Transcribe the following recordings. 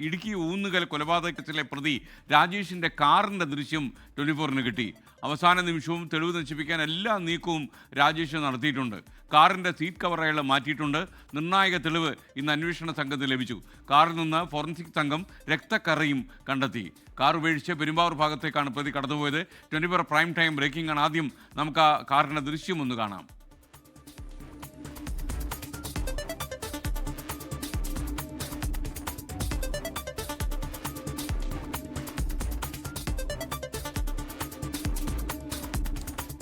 ഇടുക്കി ഊന്നുകൽ കൊലപാതകത്തിലെ പ്രതി രാജേഷിന്റെ കാറിന്റെ ദൃശ്യം ട്വന്റി ഫോറിന് കിട്ടി. അവസാന നിമിഷവും തെളിവ് നശിപ്പിക്കാൻ എല്ലാ നീക്കവും രാജേഷ് നടത്തിയിട്ടുണ്ട്. കാറിന്റെ സീറ്റ് കവറകൾ മാറ്റിയിട്ടുണ്ട്. നിർണായക തെളിവ് ഇന്ന് അന്വേഷണ സംഘത്തിന് ലഭിച്ചു. കാറിൽ നിന്ന് ഫോറൻസിക് സംഘം രക്തക്കറയും കണ്ടെത്തി. കാർ ഉപേക്ഷിച്ച് പെരുമ്പാവൂർ ഭാഗത്തേക്കാണ് പ്രതി കടന്നുപോയത്. Twenty four prime time breaking ആണ് ആദ്യം നമുക്ക് ആ കാറിന്റെ ദൃശ്യം ഒന്ന് കാണാം.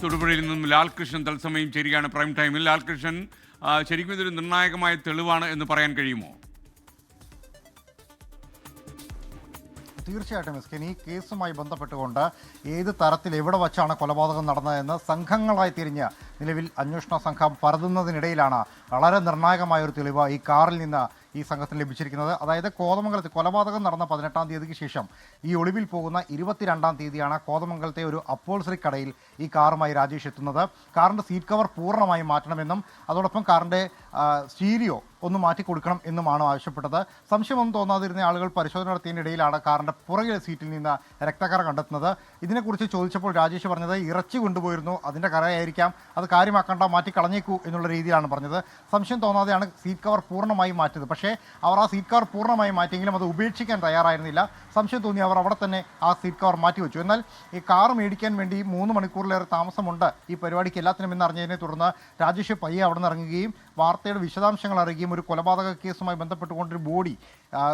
തൊടുപുഴയിൽ നിന്നും ലാൽകൃഷ്ണൻ തത്സമയം ചേരുകയാണ് പ്രൈം ടൈമിൽ. ലാൽകൃഷ്ണൻ ശരിക്കും ഇതൊരു നിർണായകമായ തെളിവാണ് എന്ന് പറയാൻ കഴിയുമോ? തീർച്ചയായിട്ടും എസ് ഈ കേസുമായി ബന്ധപ്പെട്ടുകൊണ്ട് ഏത് തരത്തിൽ എവിടെ വച്ചാണ് കൊലപാതകം നടന്നതെന്ന് സംഘങ്ങളായി തിരിഞ്ഞ് നിലവിൽ അന്വേഷണ സംഘം പരതുന്നതിനിടയിലാണ് വളരെ നിർണായകമായ ഒരു തെളിവ് ഈ കാറിൽ നിന്ന് ഈ സംഘത്തിന് ലഭിച്ചിരിക്കുന്നത്. അതായത് കോതമംഗലത്ത് കൊലപാതകം നടന്ന പതിനെട്ടാം തീയതിക്ക് ശേഷം ഈ ഒളിവിൽ പോകുന്ന ഇരുപത്തിരണ്ടാം തീയതിയാണ് കോതമംഗലത്തെ ഒരു അപ്പോൾസറി കടയിൽ ഈ കാറുമായി രാജേഷ് എത്തുന്നത്. കാറിന്റെ സീറ്റ് കവർ പൂർണമായും മാറ്റണമെന്നും അതോടൊപ്പം കാറിന്റെ സ്റ്റീരിയോ ഒന്ന് മാറ്റി കൊടുക്കണം എന്നുമാണ് ആവശ്യപ്പെട്ടത്. സംശയമൊന്നും തോന്നാതിരുന്ന ആളുകൾ പരിശോധന നടത്തിയതിനിടയിലാണ് കാറിന്റെ പുറകിലെ സീറ്റിൽ നിന്ന് രക്തക്കറ കണ്ടെത്തുന്നത്. ഇതിനെക്കുറിച്ച് ചോദിച്ചപ്പോൾ രാജേഷ് പറഞ്ഞത് ഇറച്ചി കൊണ്ടുപോയിരുന്നു അതിന്റെ കറയായിരിക്കാം അത് കാര്യമാക്കണ്ട മാറ്റി കളഞ്ഞേക്കൂ എന്നുള്ള രീതിയിലാണ് പറഞ്ഞത്. സംശയം തോന്നാതെയാണ് സീറ്റ് കവർ പൂർണമായും മാറ്റിയത്. പക്ഷേ അവർ ആ സീറ്റ് കവർ പൂർണമായി മാറ്റിയെങ്കിലും അത് ഉപേക്ഷിക്കാൻ തയ്യാറായിരുന്നില്ല. സംശയം തോന്നി അവർ അവിടെ തന്നെ ആ സീറ്റ് കവർ മാറ്റി വെച്ചു എന്നാൽ ഈ കാർ മേടിക്കാൻ വേണ്ടി മൂന്ന് മണിക്കൂറിലേറെ താമസമുണ്ട് ഈ പരിപാടിക്ക് എല്ലാത്തിനും എന്നറിഞ്ഞതിനെ തുടർന്ന് രാജേഷ് പയ്യെ അവിടെ നിന്ന് ഇറങ്ങുകയും വാർത്തയുടെ വിശദാംശങ്ങൾ അറിയുകയും ഒരു കൊലപാതക കേസുമായി ബന്ധപ്പെട്ടുകൊണ്ടൊരു ബോഡി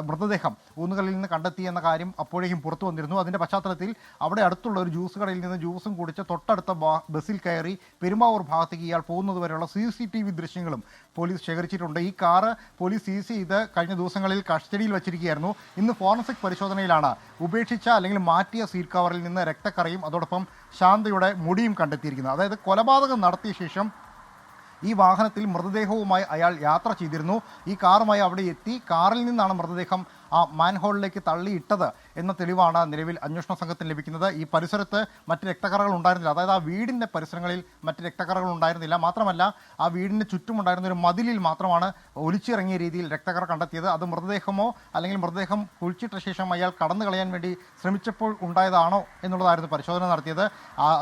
മൃതദേഹം ഊന്നുകളിൽ നിന്ന് കണ്ടെത്തി എന്ന കാര്യം അപ്പോഴേക്കും പുറത്തു വന്നിരുന്നു. അതിന്റെ പശ്ചാത്തലത്തിൽ അവിടെ അടുത്തുള്ള ഒരു ജ്യൂസ് കടയിൽ നിന്ന് ജ്യൂസും കുടിച്ച് തൊട്ടടുത്ത ബസ്സിൽ കയറി പെരുമാവൂർ ഭാഗത്തേക്ക് ഇയാൾ പോകുന്നത് വരെയുള്ള സി സി ടി വി ദൃശ്യങ്ങളും പോലീസ് ശേഖരിച്ചിട്ടുണ്ട്. ഈ കാറ് പോലീസ് സീസ് ചെയ്ത് കഴിഞ്ഞ ദിവസങ്ങളിൽ കസ്റ്റഡിയിൽ വച്ചിരിക്കുകയായിരുന്നു. ഇന്ന് ഫോറൻസിക് പരിശോധനയിലാണ് ഉപേക്ഷിച്ച അല്ലെങ്കിൽ മാറ്റിയ സീറ്റ് കവറിൽ നിന്ന് രക്തക്കറയും അതോടൊപ്പം ശാന്തയുടെ മുടിയും കണ്ടെത്തിയിരിക്കുന്നത്. അതായത് കൊലപാതകം നടത്തിയ ശേഷം ഈ വാഹനത്തിൽ മൃതദേഹവുമായി അയാൾ യാത്ര ചെയ്തിരുന്നു. ഈ കാറുമായി അവിടെ എത്തി. കാറിൽ നിന്നാണ് മൃതദേഹം ആ മാൻഹോളിലേക്ക് തള്ളിയിട്ടത് എന്ന തെളിവാണ് നിലവിൽ അന്വേഷണ സംഘത്തിന് ലഭിക്കുന്നത്. ഈ പരിസരത്ത് മറ്റ് രക്തക്കറകൾ ഉണ്ടായിരുന്നില്ല. അതായത് ആ വീടിന്റെ പരിസരങ്ങളിൽ മറ്റ് രക്തക്കറകൾ ഉണ്ടായിരുന്നില്ല. മാത്രമല്ല ആ വീടിന് ചുറ്റുമുണ്ടായിരുന്ന ഒരു മതിലിൽ മാത്രമാണ് ഒലിച്ചിറങ്ങിയ രീതിയിൽ രക്തക്കറ കണ്ടെത്തിയത്. അത് മൃതദേഹമോ അല്ലെങ്കിൽ മൃതദേഹം കുഴിച്ചിട്ട ശേഷം അയാൾ കടന്നു കളയാൻ വേണ്ടി ശ്രമിച്ചപ്പോൾ ഉണ്ടായതാണോ എന്നുള്ളതായിരുന്നു പരിശോധന നടത്തിയത്.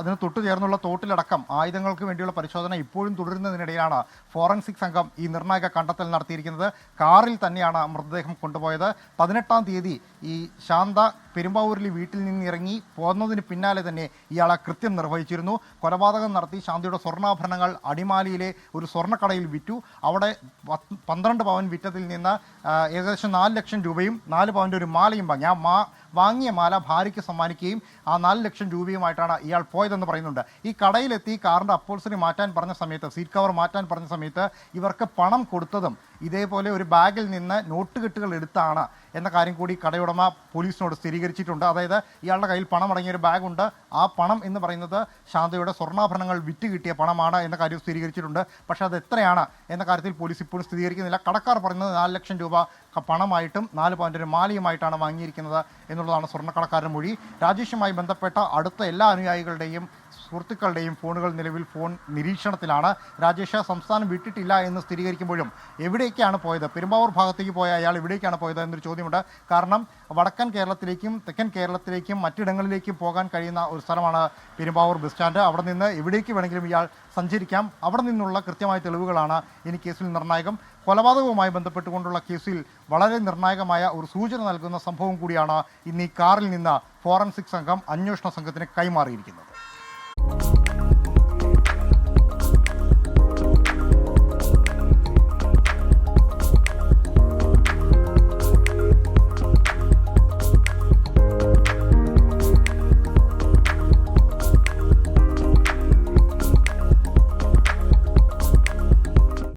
അതിന് തൊട്ടു ചേർന്നുള്ള തോട്ടിലടക്കം ആയുധങ്ങൾക്ക് വേണ്ടിയുള്ള പരിശോധന ഇപ്പോഴും തുടരുന്നതിനിടെയാണ് ഫോറൻസിക് സംഘം ഈ നിർണായക കണ്ടെത്തൽ നടത്തിയിരിക്കുന്നത്. കാറിൽ തന്നെയാണ് മൃതദേഹം കൊണ്ടുപോയത്. പതിനെട്ടാം തീയതി ഈ ശാന്ത പെരുമ്പാവൂരിലെ വീട്ടിൽ നിന്ന് ഇറങ്ങി പോന്നതിന് പിന്നാലെ തന്നെ ഇയാൾ ആ കൃത്യം നിർവഹിച്ചിരുന്നു. കൊലപാതകം നടത്തി ശാന്തിയുടെ സ്വർണാഭരണങ്ങൾ അടിമാലിയിലെ ഒരു സ്വർണക്കടയിൽ വിറ്റു. അവിടെ പന്ത്രണ്ട് പവൻ വിറ്റതിൽ നിന്ന് ഏകദേശം നാല് ലക്ഷം രൂപയും നാല് പവന്റെ ഒരു മാലയും വാങ്ങി. ആ മാ വാങ്ങിയ മാല ഭാര്യയ്ക്ക് സമ്മാനിക്കുകയും ആ നാല് ലക്ഷം രൂപയുമായിട്ടാണ് ഇയാൾ പോയതെന്ന് പറയുന്നുണ്ട്. ഈ കടയിലെത്തി കാറിന്റെ അപ്പോൾസറി മാറ്റാൻ പറഞ്ഞ സമയത്ത് സീറ്റ് കവർ മാറ്റാൻ പറഞ്ഞ സമയത്ത് ഇവർക്ക് പണം കൊടുത്തതും ഇതേപോലെ ഒരു ബാഗിൽ നിന്ന് നോട്ടുകെട്ടുകൾ എടുത്താണ് എന്ന കാര്യം കൂടി കടയുടമ പോലീസിനോട് സ്ഥിരീകരിച്ചിട്ടുണ്ട് അതായത് ഇയാളുടെ കയ്യിൽ പണം അടങ്ങിയ ഒരു ബാഗുണ്ട് ആ പണം എന്ന് പറയുന്നത് ശാന്തയുടെ സ്വർണാഭരണങ്ങൾ വിറ്റ് കിട്ടിയ പണമാണ് എന്ന കാര്യം സ്ഥിരീകരിച്ചിട്ടുണ്ട്. പക്ഷേ അത് എത്രയാണ് എന്ന കാര്യത്തിൽ പോലീസ് ഇപ്പോഴും സ്ഥിരീകരിക്കുന്നില്ല. കടക്കാർ പറയുന്നത് നാല് ലക്ഷം രൂപ പണമായിട്ടും നാല് പവന്റെ ഒരു മാലയുമായിട്ടാണ് വാങ്ങിയിരിക്കുന്നത് എന്നുള്ളതാണ് സ്വർണക്കടക്കാരൻ മൊഴി. രാജേഷുമായി ബന്ധപ്പെട്ട അടുത്ത എല്ലാ അനുയായികളുടെയും സുഹൃത്തുക്കളുടെയും ഫോണുകൾ നിലവിൽ ഫോൺ നിരീക്ഷണത്തിലാണ്. രാജേഷ് സംസ്ഥാനം വിട്ടിട്ടില്ല എന്ന് സ്ഥിരീകരിക്കുമ്പോഴും എവിടേക്കാണ് പോയത്? പെരുമ്പാവൂർ ഭാഗത്തേക്ക് പോയ അയാൾ എവിടേക്കാണ് പോയത് എന്നൊരു ചോദ്യമുണ്ട്. കാരണം വടക്കൻ കേരളത്തിലേക്കും തെക്കൻ കേരളത്തിലേക്കും മറ്റിടങ്ങളിലേക്കും പോകാൻ കഴിയുന്ന ഒരു സ്ഥലമാണ് പെരുമ്പാവൂർ ബസ് സ്റ്റാൻഡ്. അവിടെ നിന്ന് എവിടേക്ക് വേണമെങ്കിലും ഇയാൾ സഞ്ചരിക്കാം. അവിടെ നിന്നുള്ള കൃത്യമായ തെളിവുകളാണ് ഇനി കേസിൽ നിർണായകം. കൊലപാതകവുമായി ബന്ധപ്പെട്ടുകൊണ്ടുള്ള കേസിൽ വളരെ നിർണായകമായ ഒരു സൂചന നൽകുന്ന സംഭവം കൂടിയാണ് ഇന്ന് ഈ കാറിൽ നിന്ന് ഫോറൻസിക് സംഘം അന്വേഷണ സംഘത്തിന് കൈമാറിയിരിക്കുന്നത്.